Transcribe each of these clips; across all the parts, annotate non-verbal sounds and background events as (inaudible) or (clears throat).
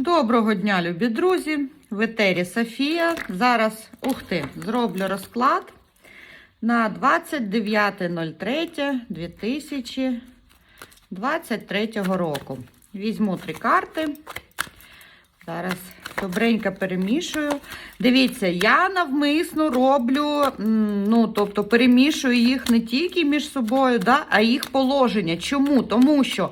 Доброго дня, любі друзі! В етері Софія. Зараз, ух ти, зроблю розклад на 29.03.2023 року. Візьму три карти. Зараз добренько перемішую. Дивіться, я навмисно роблю, ну, тобто перемішую їх не тільки між собою, да, а їх положення. Чому? Тому що,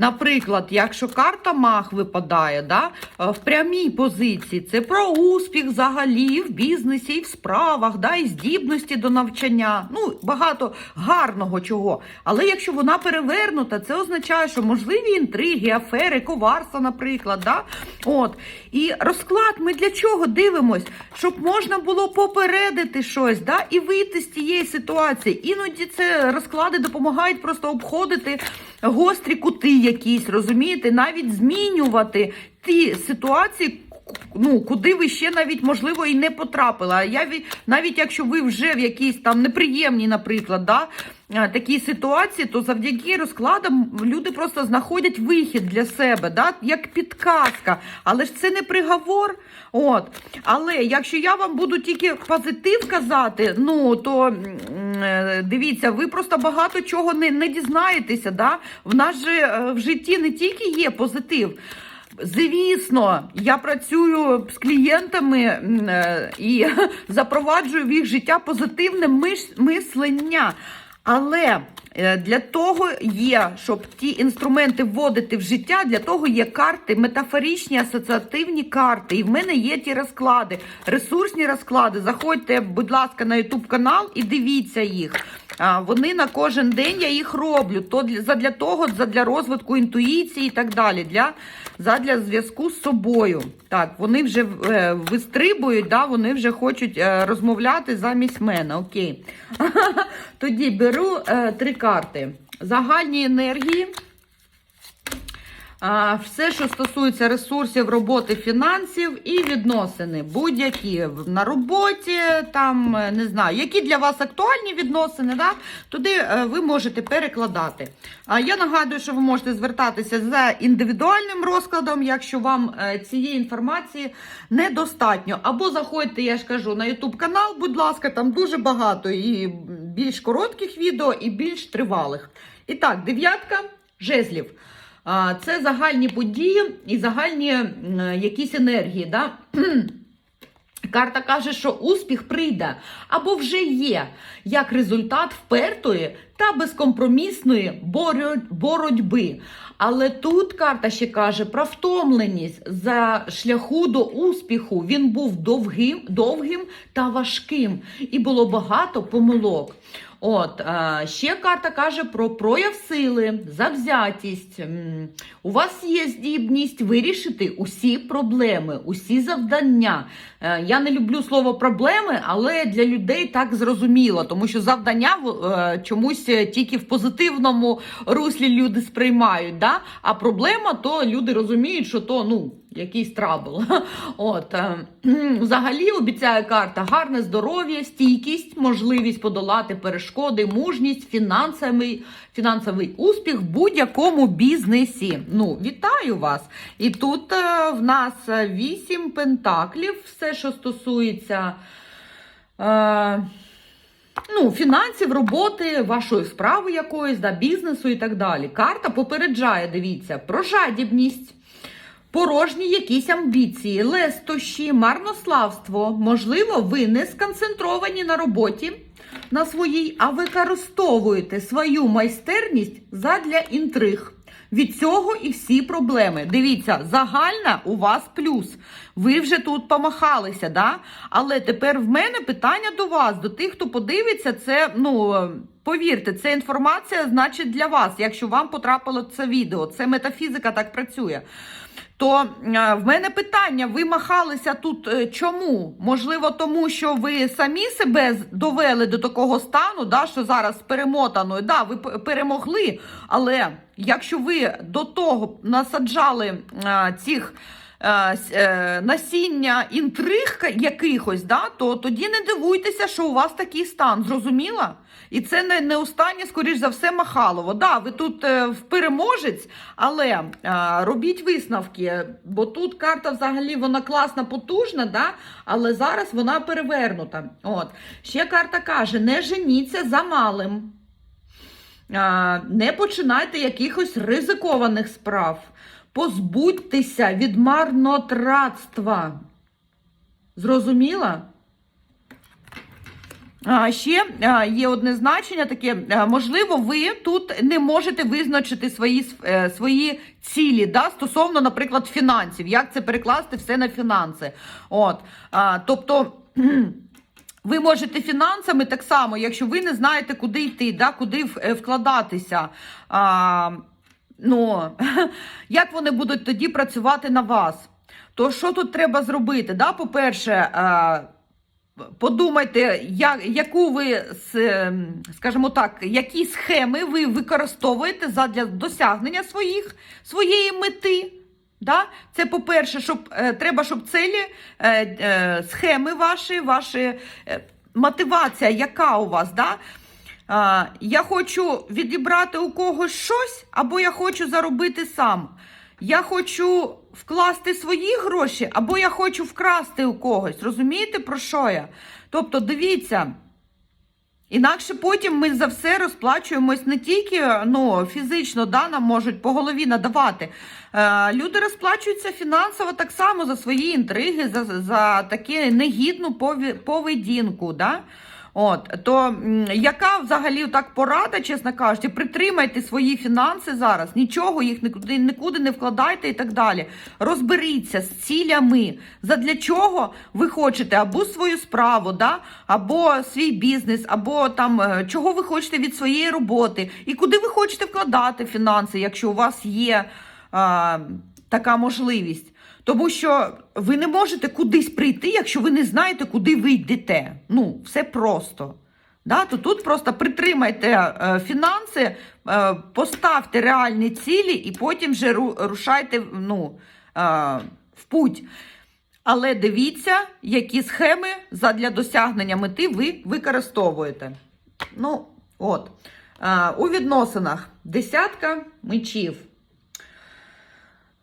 наприклад, якщо карта мах випадає да, е, в прямій позиції, це про успіх взагалі в бізнесі і в справах, да, і здібності до навчання. Ну, багато гарного чого. Але якщо вона перевернута, це означає, що можливі інтриги, афери, коварства, наприклад. Да? От. І розклад ми для чого дивимось? Щоб можна було попередити щось да? і вийти з тієї ситуації. Іноді це розклади допомагають просто обходити гострі кути якісь, розумієте, навіть змінювати ті ситуації. Ну, куди ви ще навіть можливо і не потрапили. А я ві- навіть якщо ви вже в якійсь там неприємній, наприклад, да, такій ситуації, то завдяки розкладам люди просто знаходять вихід для себе, да, як підказка. Але ж це не приговор. От. Але якщо я вам буду тільки позитив казати, ну то е, дивіться, ви просто багато чого не, не дізнаєтеся. Да? В нас же е, в житті не тільки є позитив. Звісно, я працюю з клієнтами е, і (laughs) запроваджую в їх життя позитивне мислення. Але е, для того є, щоб ті інструменти вводити в життя, для того є карти, метафоричні асоціативні карти. І в мене є ті розклади, ресурсні розклади. Заходьте, будь ласка, на YouTube канал і дивіться їх. Вони на кожен день я їх роблю. То для, того, задля розвитку інтуїції і так далі. Для, задля зв'язку з собою. Так, вони вже е, вистрибують, да, вони вже хочуть е, розмовляти замість мене. Окей. (laughs) Тоді беру е, три карти. Загальні енергії. Все, що стосується ресурсів, роботи, фінансів і відносини, будь-які на роботі, там е, не знаю, які для вас актуальні відносини, да? туди е, ви можете перекладати. А я нагадую, що ви можете звертатися за індивідуальним розкладом, якщо вам е, цієї інформації недостатньо. Або заходьте, я ж кажу, на YouTube канал, будь ласка, там дуже багато і більш коротких відео, і більш тривалих. І так, дев'ятка жезлів. Це загальні події і загальні якісь енергії. Да? (clears throat) Карта каже, що успіх прийде або вже є як результат впертої та безкомпромісної боротьби. Але тут карта ще каже про втомленість за шляху до успіху. Він був довгим, довгим та важким, і було багато помилок. От ще карта каже про прояв сили, завзятість. У вас є здібність вирішити усі проблеми, усі завдання. Е, Я не люблю слово проблеми, але для людей так зрозуміло, тому що завдання е, чомусь е, тільки в позитивному руслі люди сприймають. Да? А проблема то люди розуміють, що то ну. Якийсь трабл. (laughs) От е, (clears throat) взагалі обіцяє карта гарне здоров'я, стійкість, можливість подолати перешкоди, мужність, фінансовий, фінансовий успіх в будь-якому бізнесі. Ну, вітаю вас! І тут е, в нас вісім пентаклів, все, що стосується. Е, Ну, фінансів, роботи, вашої справи якоїсь, да, бізнесу і так далі. Карта попереджає, дивіться, про жадібність, порожні якісь амбіції, лестощі, марнославство. Можливо, ви не сконцентровані на роботі на своїй, а використовуєте свою майстерність задля інтриг. Від цього і всі проблеми. Дивіться, загальна у вас плюс. Ви вже тут помахалися, да? Але тепер в мене питання до вас, до тих, хто подивиться, це, ну, повірте, це інформація, значить, для вас, якщо вам потрапило це відео. Це метафізика так працює. То е, в мене питання: ви махалися тут е, чому? Можливо, тому що ви самі себе довели до такого стану, да, що зараз перемотаною. Да, ви перемогли, але якщо ви до того насаджали а, цих е, е, насіння інтриг якихось, да, то тоді не дивуйтеся, що у вас такий стан. Зрозуміла? І це не, не останнє, скоріш за все, Махалово. Да, ви тут е, в переможець, але е, робіть висновки, бо тут карта взагалі вона класна, потужна, да, але зараз вона перевернута. От. Ще карта каже: не женіться за малим. Не починайте якихось ризикованих справ. Позбудьтеся від марнотратства. Зрозуміла? А, ще є одне значення таке, можливо, ви тут не можете визначити свої, е, свої цілі да, стосовно, наприклад, фінансів. Як це перекласти все на фінанси? От, а, тобто. (clears throat) Ви можете фінансами так само, якщо ви не знаєте, куди йти, да, куди е, вкладатися. А, ну, (laughs) як вони будуть тоді працювати на вас? То що тут треба зробити? Да? По-перше, подумайте, яку ви, ем, скажімо так, які схеми ви використовуєте задля досягнення своїх, своєї мети. Да? Це по-перше, щоб е, треба, щоб цілі, е, е, схеми ваші, ваші е, мотивація, яка у вас, да? А, я хочу відібрати у когось щось, або я хочу заробити сам. Я хочу вкласти свої гроші, або я хочу вкрасти у когось. Розумієте, про що я? Тобто, дивіться. Інакше потім ми за все розплачуємось не тільки ну, фізично, да, нам можуть по голові надавати. Е, люди розплачуються фінансово так само за свої інтриги, за, за таку негідну поведінку. Да? От, то яка взагалі так порада, чесно кажучи, притримайте свої фінанси зараз, нічого їх нікуди, нікуди не вкладайте і так далі. Розберіться з цілями. Задля чого ви хочете або свою справу, да? або свій бізнес, або там е, чого ви хочете від своєї роботи, і куди ви хочете вкладати фінанси, якщо у вас є а, така можливість. Тому що ви не можете кудись прийти, якщо ви не знаєте, куди ви йдете. Ну, все просто. Да? То тут просто притримайте е, фінанси, е, поставте реальні цілі і потім вже ру- рушайте ну, е, в путь. Але дивіться, які схеми задля досягнення мети ви використовуєте. Ну, от. У відносинах десятка мечів.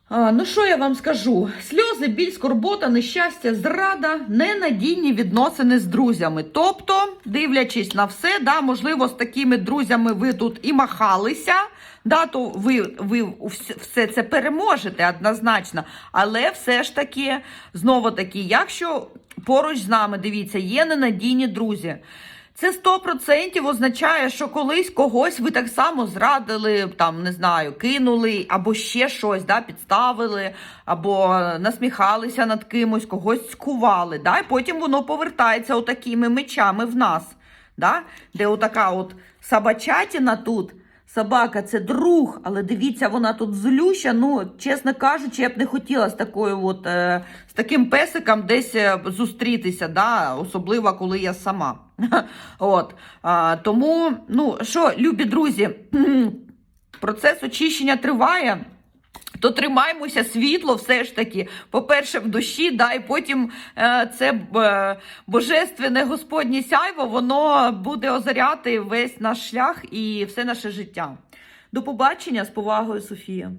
А, ну, що я вам скажу? Сльози, біль, скорбота, нещастя, зрада, ненадійні відносини з друзями. Тобто, дивлячись на все, да, можливо, з такими друзями ви тут і махалися, да, то ви, ви все це переможете однозначно. Але все ж таки, знову таки, якщо поруч з нами, дивіться, є ненадійні друзі. Це 100% означає, що колись когось ви так само зрадили, там не знаю, кинули, або ще щось да, підставили, або насміхалися над кимось, когось скували. Да, і потім воно повертається отакими мечами в нас. Да, де отака от собачатіна тут. Собака це друг, але дивіться, вона тут злюща. Ну, чесно кажучи, я б не хотіла з такою, от, е, з таким песиком десь е, зустрітися, да? особливо коли я сама. (laughs) От. А, тому, ну що, любі друзі, (clears throat) процес очищення триває. То тримаймося світло, все ж таки, по-перше, в душі, да, і потім е, це е, божественне Господнє сяйво, воно буде озаряти весь наш шлях і все наше життя. До побачення з повагою, Софія.